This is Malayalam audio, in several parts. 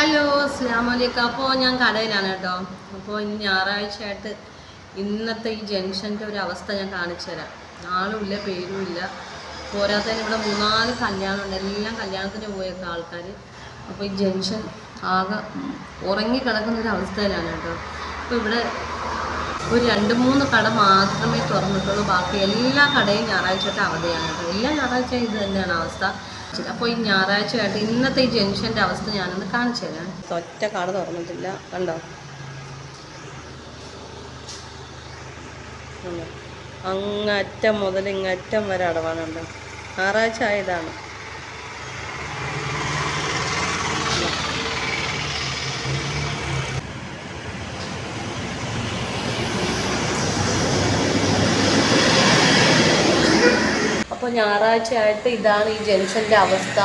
ഹലോ അസ്ലാമലൈക്കും അപ്പോൾ ഞാൻ കടയിലാണ് കേട്ടോ. അപ്പോൾ ഇനി ഞായറാഴ്ചയായിട്ട് ഇന്നത്തെ ഈ ജംഗ്ഷന്റെ ഒരു അവസ്ഥ ഞാൻ കാണിച്ചു തരാം. ആളുമില്ല പേരുമില്ല പോരാത്തതിന് ഇവിടെ മൂന്നാൽ കല്യാണമുണ്ട്. എല്ലാം കല്യാണത്തിന് പോയേക്ക ആൾക്കാർ അപ്പോൾ ഈ ജംഗ്ഷൻ ആകെ ഉറങ്ങിക്കിടക്കുന്ന ഒരു അവസ്ഥയിലാണ് കേട്ടോ. അപ്പോൾ ഇവിടെ ഒരു രണ്ട് മൂന്ന് കട മാത്രമേ തുറന്നിട്ടുള്ളൂ. ബാക്കി എല്ലാ കടയും ഞായറാഴ്ചയായിട്ട് അവധിയാണ് കേട്ടോ. എല്ലാ ഞായറാഴ്ചയും ഇത് തന്നെയാണ് അവസ്ഥ. അപ്പോൾ ഈ ഞായറാഴ്ച ആയിട്ട് ഇന്നത്തെ ഈ ജംഗ്ഷന്റെ അവസ്ഥ ഞാനൊന്ന് കാണിച്ചു തരാം. ഒറ്റ കാട് തുറന്നിട്ടില്ല. കണ്ടോ? അങ്ങറ്റം മുതൽ ഇങ്ങറ്റം വരെ അടവാണ് കണ്ടോ? ഞായറാഴ്ച ആയതാണ്. അപ്പോൾ ഞായറാഴ്ച ആയിട്ട് ഇതാണ് ഈ ജംഗ്ഷന്റെ അവസ്ഥ.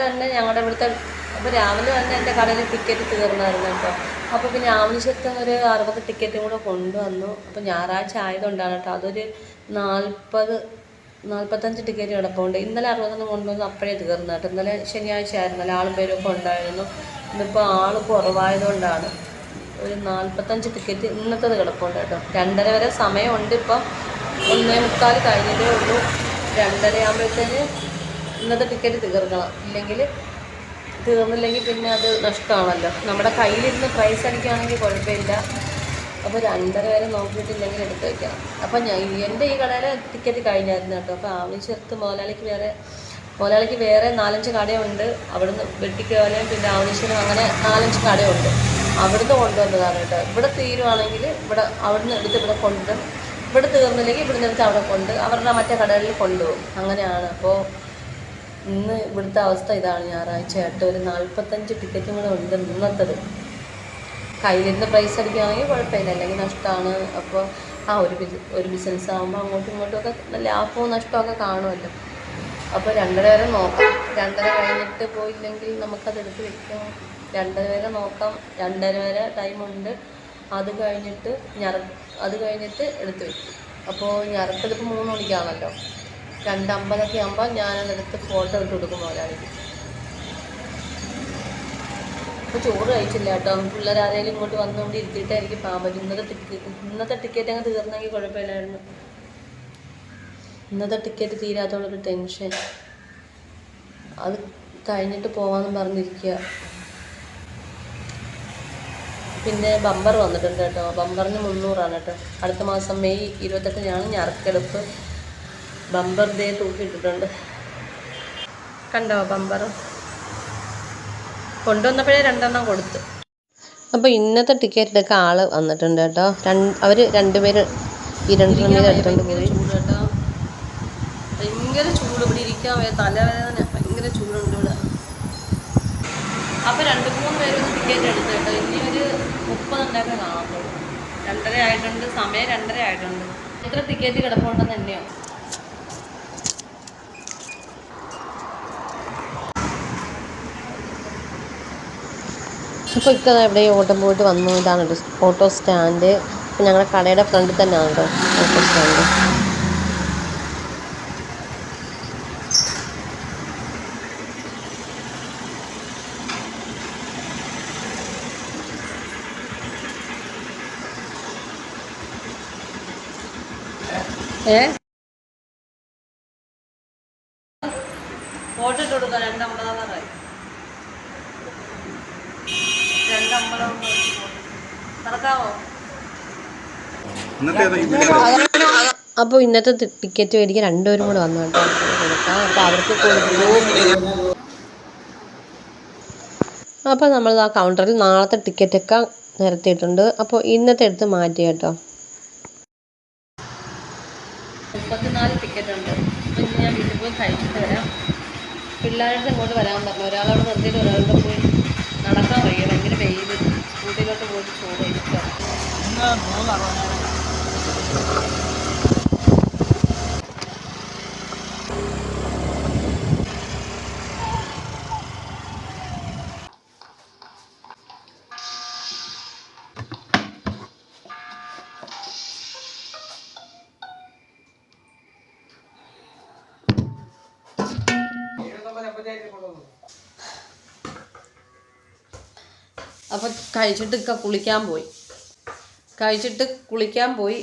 തന്നെ ഞങ്ങളുടെ ഇവിടുത്തെ അപ്പോൾ രാവിലെ തന്നെ എന്റെ കടയിൽ ടിക്കറ്റ് തീർന്നായിരുന്നു കേട്ടോ. അപ്പോൾ പിന്നെ ആവശ്യത്തിന് ഒരു അറുപത് ടിക്കറ്റും കൂടെ കൊണ്ടുവന്നു. അപ്പോൾ ഞായറാഴ്ച ആയതുകൊണ്ടാണ് കേട്ടോ. അതൊരു നാൽപ്പത് നാൽപ്പത്തഞ്ച് ടിക്കറ്റ് കിടപ്പുണ്ട് ഇന്നലെ അറുപതെണ്ണം കൊണ്ടുവന്നു അപ്പോഴേ തീർന്നു കേട്ടോ. ഇന്നലെ ശനിയാഴ്ച ആയിരുന്നല്ലോ ആളും പേരും ഒക്കെ ഉണ്ടായിരുന്നു. ഇന്നിപ്പോൾ ആൾ കുറവായതുകൊണ്ടാണ് ഒരു നാൽപ്പത്തഞ്ച് ടിക്കറ്റ് ഇന്നത്തത് കിടപ്പുണ്ട് കേട്ടോ. രണ്ടര വരെ സമയമുണ്ട് ഇപ്പം. ഒന്നേ മുക്കാൽ കഴിഞ്ഞതേ ഉള്ളൂ. രണ്ടര ആകുമ്പോഴത്തേന് ഇന്നത്തെ ടിക്കറ്റ് തീർക്കണം. ഇല്ലെങ്കിൽ തീർന്നില്ലെങ്കിൽ പിന്നെ അത് നഷ്ടമാണല്ലോ. നമ്മുടെ കയ്യിലിരുന്ന് പ്രൈസ് അടിക്കുകയാണെങ്കിൽ കുഴപ്പമില്ല. അപ്പോൾ രണ്ടര വരെ നോക്കിയിട്ടില്ലെങ്കിൽ എടുത്ത് വയ്ക്കണം അപ്പം ഞാൻ എന്റെ ഈ കടയിലെ ടിക്കറ്റ് കഴിഞ്ഞായിരുന്നു കേട്ടോ. അപ്പോൾ ആവശ്യത്ത് മുതലാളിക്ക് വേറെ മുതലാളിക്ക് വേറെ നാലഞ്ച് കടയുണ്ട്. അവിടുന്ന് വെട്ടിക്കോലയും പിന്നെ ആവശ്യം അങ്ങനെ നാലഞ്ച് കടയുണ്ട്. അവിടുന്ന് കൊണ്ടുവന്നതാണ് കേട്ടോ. ഇവിടെ തീരുവാണെങ്കിൽ ഇവിടെ അവിടുന്ന് എടുത്ത് ഇവിടെ കൊണ്ടുവരും. ഇവിടെ തീർന്നില്ലെങ്കിൽ ഇവിടെ നിന്ന് അവിടെ കൊണ്ട് അവരുടെ മറ്റേ കടകളിൽ കൊണ്ടുപോകും. അങ്ങനെയാണ്. അപ്പോൾ ഇന്ന് ഇവിടുത്തെ അവസ്ഥ ഇതാണ്. ഞായറാഴ്ച ആയിട്ട് ഒരു നാൽപ്പത്തഞ്ച് ടിക്കറ്റും കൂടെ ഉണ്ട് ഇന്നത്തത്. കയ്യിലിരുന്ന് പ്രൈസ് അടിക്കുകയാണെങ്കിൽ കുഴപ്പമില്ല. അല്ലെങ്കിൽ നഷ്ടമാണ്. അപ്പോൾ ആ ഒരു ഒരു ബിസിനസ് ആകുമ്പോൾ അങ്ങോട്ടും ഇങ്ങോട്ടും ഒക്കെ ലാഭവും നഷ്ടമൊക്കെ കാണുമല്ലോ. അപ്പോൾ രണ്ടര വരെ നോക്കാം. രണ്ടര കഴിഞ്ഞിട്ട് പോയില്ലെങ്കിൽ നമുക്കത് എടുത്ത് വെക്കാം. രണ്ടര വരെ നോക്കാം. രണ്ടര വരെ ടൈമുണ്ട് അത് കഴിഞ്ഞിട്ട് ഞറ അത് കഴിഞ്ഞിട്ട് എടുത്ത് വെക്കും. അപ്പോൾ ഞറക്കതിപ്പോൾ മൂന്ന് മണിക്കാണല്ലോ. രണ്ടമ്പതൊക്കെ ആകുമ്പോൾ ഞാനതെടുത്ത് ഫോട്ടോ ഇട്ട് കൊടുക്കും മുതലാളിക്ക്. ഇപ്പോൾ ചോറ് കഴിച്ചില്ല കേട്ടോ. പിള്ളേരാരേലും ഇങ്ങോട്ട് വന്നുകൊണ്ട് ഇരുത്തിയിട്ടായിരിക്കും എനിക്ക് ഇന്നത്തെ ടിക്കറ്റ് ഇന്നത്തെ ടിക്കറ്റ് അങ്ങ് തീർന്നെങ്കിൽ കുഴപ്പമില്ലായിരുന്നു. ഇന്നത്തെ ടിക്കറ്റ് തീരാത്തോളൊരു ടെൻഷൻ അത് കഴിഞ്ഞിട്ട് പോവാമെന്ന് പറഞ്ഞിരിക്കുക പിന്നെ ബമ്പർ വന്നിട്ടുണ്ട് കേട്ടോ. ബമ്പറിന് മുന്നൂറാണ് കേട്ടോ. അടുത്ത മാസം മെയ് ഇരുപത്തെട്ടിനാണ് ഞറക്കെടുപ്പ് ബമ്പർ ദേ തൂക്കിയിട്ടിട്ടുണ്ട്. കണ്ടോ ബമ്പർ കൊണ്ടുവന്നപ്പോഴേ രണ്ടെണ്ണം കൊടുത്തു. അപ്പോൾ ഇന്നത്തെ ടിക്കറ്റ് എടുക്കാൻ ആൾ വന്നിട്ടുണ്ട് കേട്ടോ. രണ്ട് അവർ രണ്ടുപേര് ഈ രണ്ടെണ്ണം വീതം എടുത്തുകൊണ്ട് പോയി ചൂട് കേട്ടോ. ഭയങ്കര ചൂട് ഇവിടെ ഇരിക്കാൻ തലവേദന. ഭയങ്കര ചൂടുണ്ട് ഇവിടെ. അപ്പോൾ രണ്ട് മൂന്ന് പേര് ടിക്കറ്റ് എടുത്തു കേട്ടോ. ഇനി ഒരു മുപ്പതുണ്ടൊക്കെ കാണത്തുള്ളൂ. രണ്ടര ആയിട്ടുണ്ട് സമയം രണ്ടര ആയിട്ടുണ്ട്. എത്ര ടിക്കറ്റ് കിടപ്പുണ്ടെന്ന് തന്നെയോ? അപ്പോൾ ഇക്കതാ എവിടെ ഓട്ടം പോയിട്ട് വന്നു. ഇതാണ് ഓട്ടോ സ്റ്റാൻഡ് ഞങ്ങളുടെ കടയുടെ ഫ്രണ്ടിൽ തന്നെയാണ് കേട്ടോ ഓട്ടോ സ്റ്റാൻഡ് ഏ? ഫോട്ടോ ഇട്ട് കൊടുക്കാം. രണ്ടമ്പതാറായി രണ്ടമ്പലം നടക്കാവോ? ഇന്നത്തെ അപ്പോൾ ഇന്നത്തെ ടിക്കറ്റ് മേടിക്കാൻ രണ്ടുപേരും കൂടെ വന്നു കേട്ടോ. കൊടുക്കാം. അപ്പോൾ അവർക്ക് കൊടുത്തു അപ്പോൾ നമ്മൾ ആ കൗണ്ടറിൽ നാളത്തെ ടിക്കറ്റൊക്കെ നിരത്തിയിട്ടുണ്ട് അപ്പോൾ ഇന്നത്തെ എടുത്ത് മാറ്റി കേട്ടോ മുപ്പത്തിനാല് ടിക്കറ്റ് ഉണ്ട് അപ്പോൾ ഇനി ഞാൻ വീട്ടിൽ പോയി കഴിച്ചിട്ട് വരാം. പിള്ളേരുടെ ഇങ്ങോട്ട് വരാൻ പറഞ്ഞു. ഒരാളോട് നിർത്തിയിട്ട് ഒരാളുടെ പോയി നടക്കാൻ വയ്യ. ഭയങ്കര വെയിൽ സ്കൂട്ടിയിലോട്ട് പോയിട്ട് ചോറ് കഴിച്ചിട്ട് അപ്പോൾ കഴിച്ചിട്ട് കുളിക്കാൻ പോയി. കഴിച്ചിട്ട് കുളിക്കാൻ പോയി.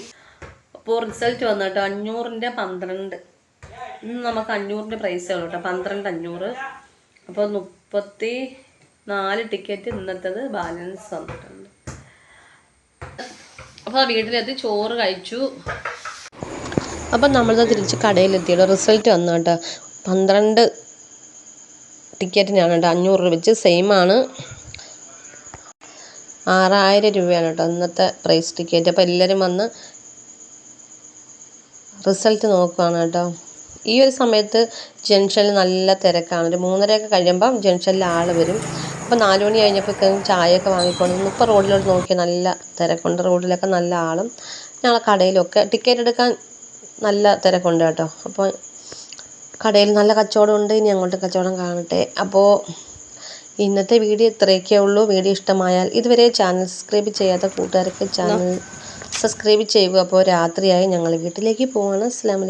അപ്പോൾ റിസൾട്ട് വന്നു കേട്ടോ അഞ്ഞൂറിന്റെ പന്ത്രണ്ട്. ഇന്ന് നമുക്ക് അഞ്ഞൂറിന്റെ പ്രൈസേ ഉള്ളൂ കേട്ടോ പന്ത്രണ്ട് അഞ്ഞൂറ്. അപ്പോൾ മുപ്പത്തി നാല് ടിക്കറ്റ് ഇന്നത്തേത് ബാലൻസ് വന്നിട്ടുണ്ട്. അപ്പോൾ വീട്ടിലെത്തി ചോറ് കഴിച്ചു. അപ്പം നമ്മളിത് തിരിച്ച് കടയിലെത്തിയത് റിസൾട്ട് വന്നു കേട്ടോ പന്ത്രണ്ട് ടിക്കറ്റിനാണ് കേട്ടോ അഞ്ഞൂറ് രൂപ വെച്ച് സെയിം ആണ്. ആറായിരം രൂപയാണ് കേട്ടോ ഇന്നത്തെ പ്രൈസ് ടിക്കറ്റ് അപ്പോൾ എല്ലാവരും വന്ന് റിസൾട്ട് നോക്കുകയാണ് കേട്ടോ. ഈ ഒരു സമയത്ത് ജംഗ്ഷനിൽ നല്ല തിരക്കാണ്. ഒരു മൂന്നരയൊക്കെ കഴിയുമ്പം ജംഗ്ഷനിൽ ആൾ വരും. അപ്പോൾ നാല് മണി കഴിഞ്ഞപ്പോഴത്തേക്കും ചായയൊക്കെ വാങ്ങിക്കൊണ്ട് ഇപ്പോൾ റോഡിലോട്ട് നോക്കിയാൽ നല്ല തിരക്കുണ്ട്. റോഡിലൊക്കെ നല്ല ആളും ഞങ്ങളെ കടയിലൊക്കെ ടിക്കറ്റ് എടുക്കാൻ നല്ല തിരക്കുണ്ട് കേട്ടോ. അപ്പോൾ കടയിൽ നല്ല കച്ചവടമുണ്ട് ഇനി അങ്ങോട്ട് കച്ചവടം കാണട്ടെ. അപ്പോൾ ഇന്നത്തെ വീഡിയോ ഇത്രയൊക്കെ ഉള്ളൂ. വീഡിയോ ഇഷ്ടമായാൽ ഇതുവരെ ചാനൽ സബ്സ്ക്രൈബ് ചെയ്യാത്ത കൂട്ടുകാർക്ക് ചാനൽ സബ്സ്ക്രൈബ് ചെയ്യുക. അപ്പോൾ രാത്രിയായി ഞങ്ങൾ വീട്ടിലേക്ക് പോവാണ്. അസ്സാം